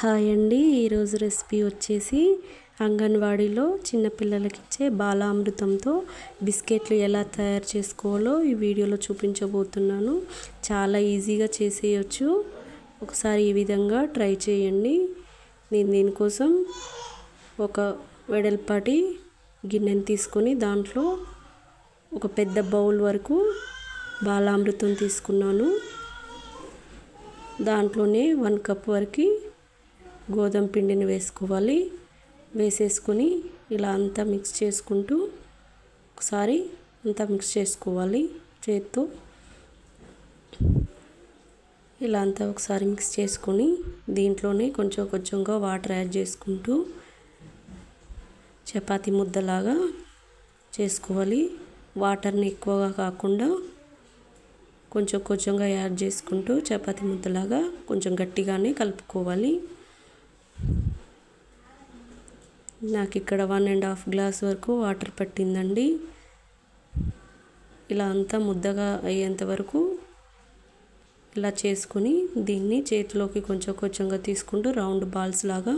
Hi అండి. ఈరోజు recipe వచ్చేసి అంగన్వాడీలో చిన్నపిల్లలకి ఇచ్చే బాలామృతంతో బిస్కెట్లు ఎలా తయారు చేసుకోవాలో ఈ వీడియోలో చూపించబోతున్నాను. చాలా ఈజీగా చేసేయచ్చు. ఒకసారి ఈ విధంగా ట్రై చేయండి. నేను దీనికోసం ఒక వెడల్పాటి గిన్నెని తీసుకొని దాంట్లో ఒక పెద్ద బౌల్ వరకు బాలామృతం తీసుకున్నాను. దాంట్లోనే వన్ కప్ వరకు గోధుమ పిండిని వేసుకోవాలి. వేసేసుకొని ఇలా అంతా మిక్స్ చేసుకుంటూ ఒకసారి అంతా మిక్స్ చేసుకోవాలి చేత్తో. ఇలా అంతా ఒకసారి మిక్స్ చేసుకొని దీంట్లోనే కొంచెం కొంచెంగా వాటర్ యాడ్ చేసుకుంటూ చపాతి ముద్దలాగా చేసుకోవాలి. వాటర్ని ఎక్కువగా కాకుండా కొంచెం కొంచెంగా యాడ్ చేసుకుంటూ చపాతి ముద్దలాగా కొంచెం గట్టిగానే కలుపుకోవాలి. నాకు ఇక్కడ వన్ అండ్ హాఫ్ గ్లాస్ వరకు వాటర్ పట్టిందండి. ఇలా అంతా ముద్దగా అయ్యేంత వరకు ఇలా చేసుకొని దీన్ని చేతిలోకి కొంచెం కొంచెంగా తీసుకుంటూ రౌండ్ బాల్స్ లాగా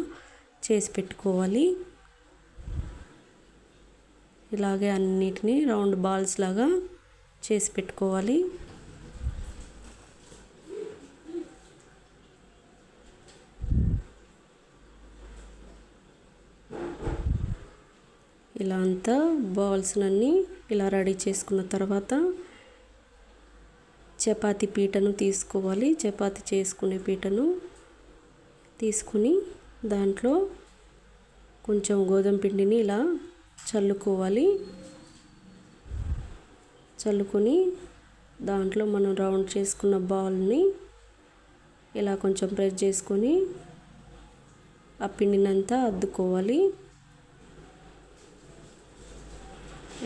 చేసి పెట్టుకోవాలి. ఇలాగే అన్నిటినీ రౌండ్ బాల్స్ లాగా చేసి పెట్టుకోవాలి. ఇలా అంతా బాల్స్నన్నీ ఇలా రెడీ చేసుకున్న తర్వాత చపాతి పీటను తీసుకోవాలి. చపాతి చేసుకునే పీటను తీసుకుని దాంట్లో కొంచెం గోధుమ పిండిని ఇలా చల్లుకోవాలి. చల్లుకొని దాంట్లో మనం రౌండ్ చేసుకున్న బాల్ని ఇలా కొంచెం ప్రెస్ చేసుకొని ఆ పిండినంతా అద్దుకోవాలి.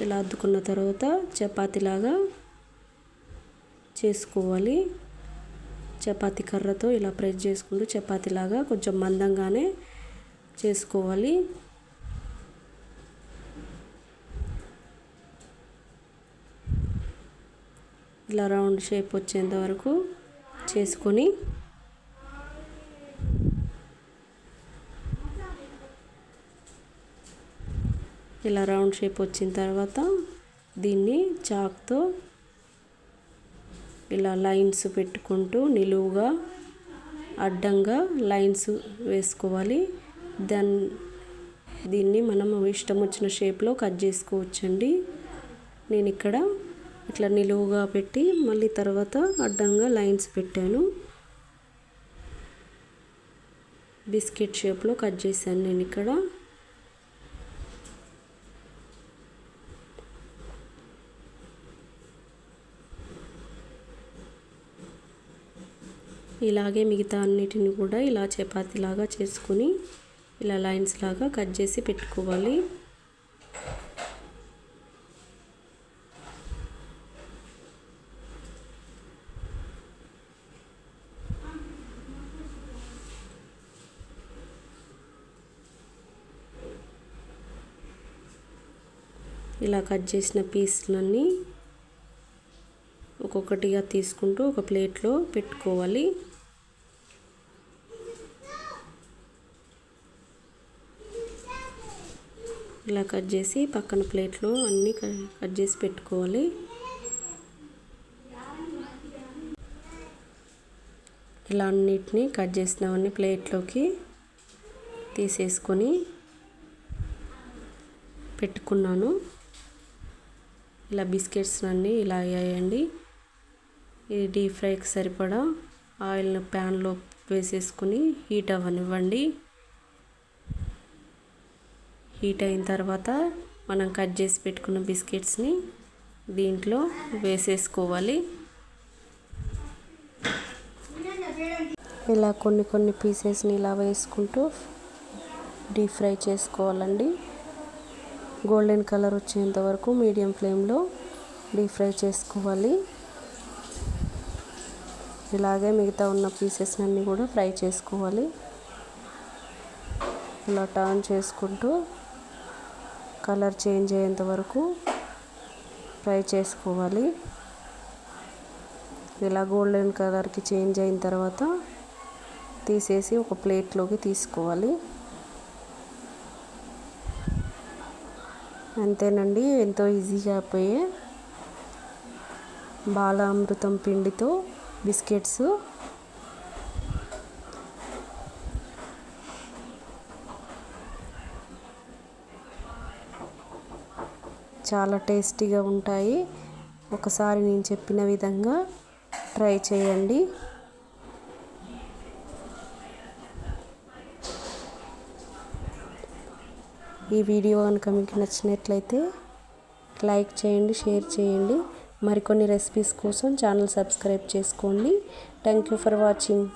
ఇలా అద్దుకున్న తర్వాత చపాతీలాగా చేసుకోవాలి. చపాతీ కర్రతో ఇలా ప్రెస్ చేసుకుంటూ చపాతీలాగా కొంచెం మందంగానే చేసుకోవాలి. ఇలా రౌండ్ షేప్ వచ్చేంత వరకు చేసుకొని ఇలా రౌండ్ షేప్ వచ్చిన తర్వాత దీన్ని చాక్తో ఇలా లైన్స్ పెట్టుకుంటూ నిలువుగా అడ్డంగా లైన్స్ వేసుకోవాలి. దాన్ని దీన్ని మనం ఇష్టం వచ్చిన షేప్లో కట్ చేసుకోవచ్చండి. నేను ఇక్కడ ఇట్లా నిలువుగా పెట్టి మళ్ళీ తర్వాత అడ్డంగా లైన్స్ పెట్టాను. బిస్కెట్ షేప్లో కట్ చేశాను నేను ఇక్కడ. ఇలాగే మిగతా అన్నిటిని కూడా ఇలా చపాతీలాగా చేసుకొని ఇలా లైన్స్ లాగా కట్ చేసి పెట్టుకోవాలి. ఇలా కట్ చేసిన పీస్లన్నీ ఒక్కొక్కటిగా తీసుకుంటూ ఒక ప్లేట్లో పెట్టుకోవాలి. ఇలా కట్ చేసి పక్కన ప్లేట్లో అన్నీ కట్ చేసి పెట్టుకోవాలి. ఇలా అన్నిటినీ కట్ చేసినవన్నీ ప్లేట్లోకి తీసేసుకొని పెట్టుకున్నాను. ఇలా బిస్కెట్స్ అన్నీ ఇలా అయ్యాయండి. ఇది డీప్ ఫ్రైకి సరిపడా ఆయిల్ ప్యాన్లో వేసేసుకుని హీట్ అవ్వనివ్వండి. హీట్ అయిన తర్వాత మనం కట్ చేసి పెట్టుకున్న బిస్కెట్స్ని దీంట్లో వేసేసుకోవాలి. ఇలా కొన్ని కొన్ని పీసెస్ని ఇలా వేసుకుంటూ డీప్ ఫ్రై చేసుకోవాలండి. గోల్డెన్ కలర్ వచ్చేంత వరకు మీడియం ఫ్లేమ్లో డీప్ ఫ్రై చేసుకోవాలి. ఇలాగే మిగతా ఉన్న పీసెస్ అన్నీ కూడా ఫ్రై చేసుకోవాలి. ఇలా టర్న్ చేసుకుంటూ కలర్ చేంజ్ అయ్యేంత వరకు ఫ్రై చేసుకోవాలి. ఇలా గోల్డెన్ కలర్కి చేంజ్ అయిన తర్వాత తీసేసి ఒక ప్లేట్లోకి తీసుకోవాలి. అంతేనండి ఎంతో ఈజీగా అయిపోయే బాలామృతం పిండితో బిస్కెట్స్. చాలా టేస్టీగా ఉంటాయి. ఒకసారి నేను చెప్పిన విధంగా ట్రై చేయండి. ఈ వీడియో కనుక మీకు నచ్చినట్లయితే లైక్ చేయండి షేర్ చేయండి. మరికొన్ని రెసిపీస్ కోసం ఛానల్ సబ్స్క్రైబ్ చేసుకోండి. Thank you for watching.